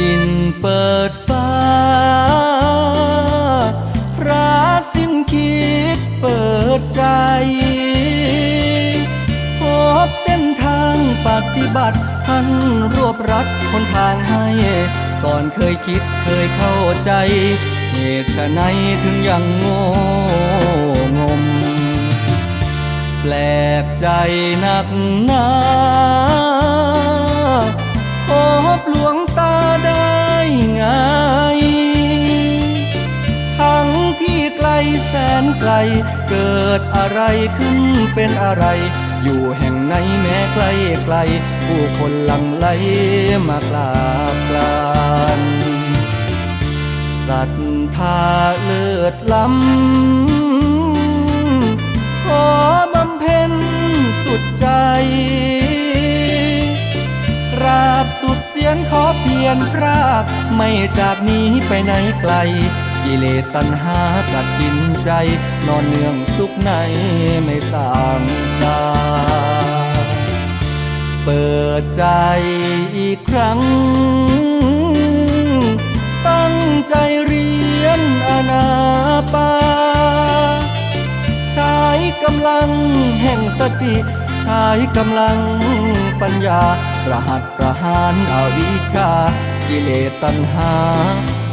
ดินเปิดฟ้าพระสิ้นคิดเปิดใจ พบเส้นทางปฏิบัติท่านรวบรัดคนทางให้ ก่อนเคยคิดเคยเข้าใจ เหตุไฉนถึงยังโง่งม แปลกใจหนักหนาพบหลวง แสนไกล เกิดอะไรขึ้นเป็นอะไร อยู่แห่งไหนแม้ไกลไกล ผู้คนหลังไหลมากราบกรานศรัทธาเลิศล้ำขอบำเพ็ญสุดใจกราบสุดเสียนขอเพียรพราก ไม่จากนี้ไปไหนไกล กิเลสตัณหากัดกินใจ นอนเนืองสุขในไม่สางสาเปิดใจอีกครั้ง ตั้งใจเรียนอนาปา ใช้กำลังแห่งสติ ใช้กำลังปัญญาประหัตประหารอวิชา กิเลสตัณหา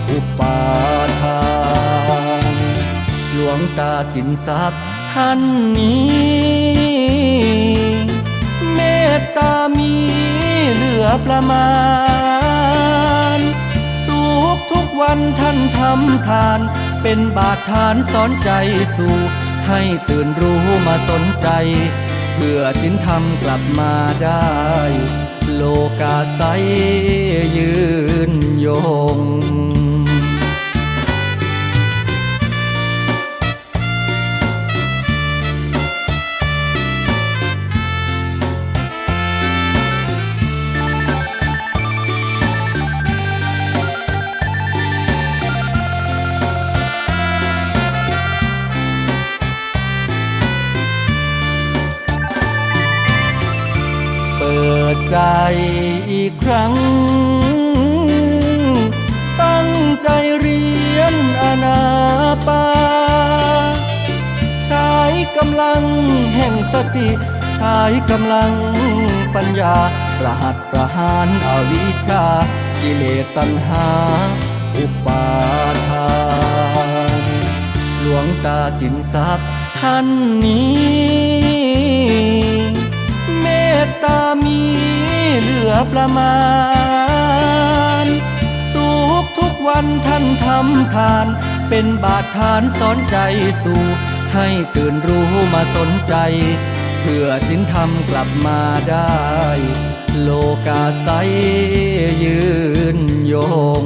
อุปา วงตาสินทรัพย์ท่านนี้ เมตตามีเหลือประมาณ ทุกทุกวันท่านทำทาน เป็นบาทฐานสอนใจสู่ ให้ตื่นรู้มาสนใจ เพื่อสินธรรมกลับมาได้ โลกาใสยืนยง ใจอีกครั้ง ตั้งใจเรียนอนาปา ใช้กำลังแห่งสติ ใช้กำลังปัญญา ประหัตประหารอวิชชากิเลสตัณหา อุปาทานหลวงตาสินทรัพย์ท่านนี้เมตตามี ประมาณ ทุกทุกวันท่านทำทาน เป็นบาทฐานสอนใจสู่ ให้ตื่นรู้มาสนใจ เพื่อสินธรรมกลับมาได้ โลกาใสยืนยง